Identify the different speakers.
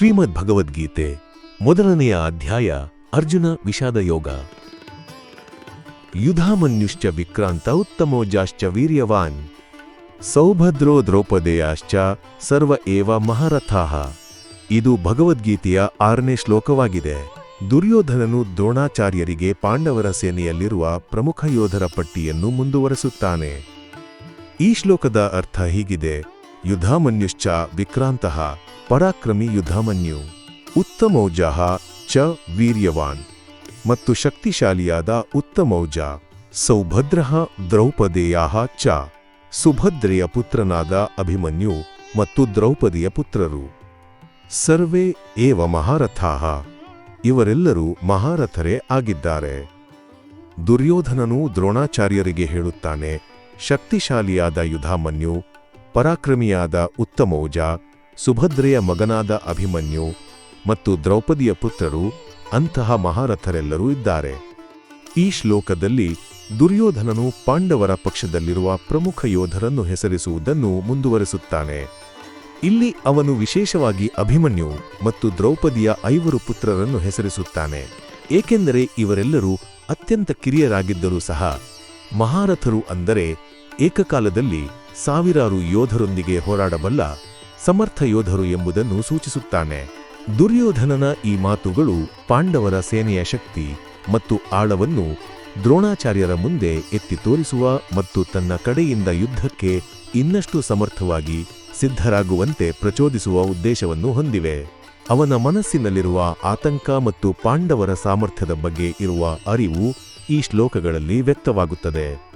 Speaker 1: ಶ್ರೀಮದ್ ಭಗವದ್ಗೀತೆ ಮೊದಲನೆಯ ಅಧ್ಯಾಯ ಅರ್ಜುನ ವಿಷಾದ ಯೋಗ. ಯುಧಾಮನ್ಯುಶ್ಚ ವಿಕ್ರಾಂತ ಉತ್ತಮೋಜಾಶ್ಚ ವೀರ್ಯವಾನ್. ಸೌಭದ್ರೋ ದ್ರೌಪದೇಯಾಶ್ಚ ಸರ್ವ ಏವ ಮಹಾರಥಾಹ ಇದು ಭಗವದ್ಗೀತೆಯ ಆರನೇ ಶ್ಲೋಕವಾಗಿದೆ. ದುರ್ಯೋಧನನು ದ್ರೋಣಾಚಾರ್ಯರಿಗೆ ಪಾಂಡವರ ಸೇನೆಯಲ್ಲಿರುವ ಪ್ರಮುಖ ಯೋಧರ ಪಟ್ಟಿಯನ್ನು ಮುಂದುವರೆಸುತ್ತಾನೆ. ಈ ಶ್ಲೋಕದ ಅರ್ಥ ಹೀಗಿದೆ. ಯುಧಾಮನ್ಯುಶ್ಚ ವಿಕ್ರಾಂತಃ ಪರಾಕ್ರಮಿ ಯುಧಾಮನ್ಯು ಉತ್ತಮೌಜಃ ಚ ವೀರ್ಯವಾನ್ ಮತ್ತು ಶಕ್ತಿಶಾಲಿಯಾದ ಉತ್ತಮೌಜ ಸೌಭದ್ರ ದ್ರೌಪದೇಯ ಚ. ಸುಭದ್ರೆಯ ಪುತ್ರನಾದ ಅಭಿಮನ್ಯು ಮತ್ತು ದ್ರೌಪದಿಯ ಪುತ್ರರು. ಸರ್ವೇ ಏವ ಮಹಾರಥಾಹ. ಇವರೆಲ್ಲರೂ ಮಹಾರಥರೇ ಆಗಿದ್ದಾರೆ. ದುರ್ಯೋಧನನು ದ್ರೋಣಾಚಾರ್ಯರಿಗೆ ಹೇಳುತ್ತಾನೆ, ಶಕ್ತಿಶಾಲಿಯಾದ ಯುಧಾಮನ್ಯು ಪರಾಕ್ರಮಿಯಾದ ಉತ್ತಮೌಜ ಸುಭದ್ರೆಯ ಮಗನಾದ ಅಭಿಮನ್ಯು ಮತ್ತು ದ್ರೌಪದಿಯ ಪುತ್ರರು ಅಂತಹ ಮಹಾರಥರೆಲ್ಲರೂ ಇದ್ದಾರೆ. ಈ ಶ್ಲೋಕದಲ್ಲಿ ದುರ್ಯೋಧನನು ಪಾಂಡವರ ಪಕ್ಷದಲ್ಲಿರುವ ಪ್ರಮುಖ ಯೋಧರನ್ನು ಹೆಸರಿಸುವುದನ್ನು ಮುಂದುವರೆಸುತ್ತಾನೆ. ಇಲ್ಲಿ ಅವನು ವಿಶೇಷವಾಗಿ ಅಭಿಮನ್ಯು ಮತ್ತು ದ್ರೌಪದಿಯ ಐವರು ಪುತ್ರರನ್ನು ಹೆಸರಿಸುತ್ತಾನೆ. ಏಕೆಂದರೆ ಇವರೆಲ್ಲರೂ ಅತ್ಯಂತ ಕಿರಿಯರಾಗಿದ್ದರೂ ಸಹ ಮಹಾರಥರು ಅಂದರೆ ಏಕಕಾಲದಲ್ಲಿ ಸಾವಿರಾರು ಯೋಧರೊಂದಿಗೆ ಹೋರಾಡಬಲ್ಲ ಸಮರ್ಥ ಯೋಧರು ಎಂಬುದನ್ನು ಸೂಚಿಸುತ್ತಾನೆ. ದುರ್ಯೋಧನನ ಈ ಮಾತುಗಳು ಪಾಂಡವರ ಸೇನೆಯ ಶಕ್ತಿ ಮತ್ತು ಆಳವನ್ನು ದ್ರೋಣಾಚಾರ್ಯರ ಮುಂದೆ ಎತ್ತಿ ತೋರಿಸುವ ಮತ್ತು ತನ್ನ ಕಡೆಯಿಂದ ಯುದ್ಧಕ್ಕೆ ಇನ್ನಷ್ಟು ಸಮರ್ಥವಾಗಿ ಸಿದ್ಧರಾಗುವಂತೆ ಪ್ರಚೋದಿಸುವ ಉದ್ದೇಶವನ್ನು ಹೊಂದಿವೆ. ಅವನ ಮನಸ್ಸಿನಲ್ಲಿರುವ ಆತಂಕ ಮತ್ತು ಪಾಂಡವರ ಸಾಮರ್ಥ್ಯದ ಬಗ್ಗೆ ಇರುವ ಅರಿವು ಈ ಶ್ಲೋಕಗಳಲ್ಲಿ ವ್ಯಕ್ತವಾಗುತ್ತದೆ.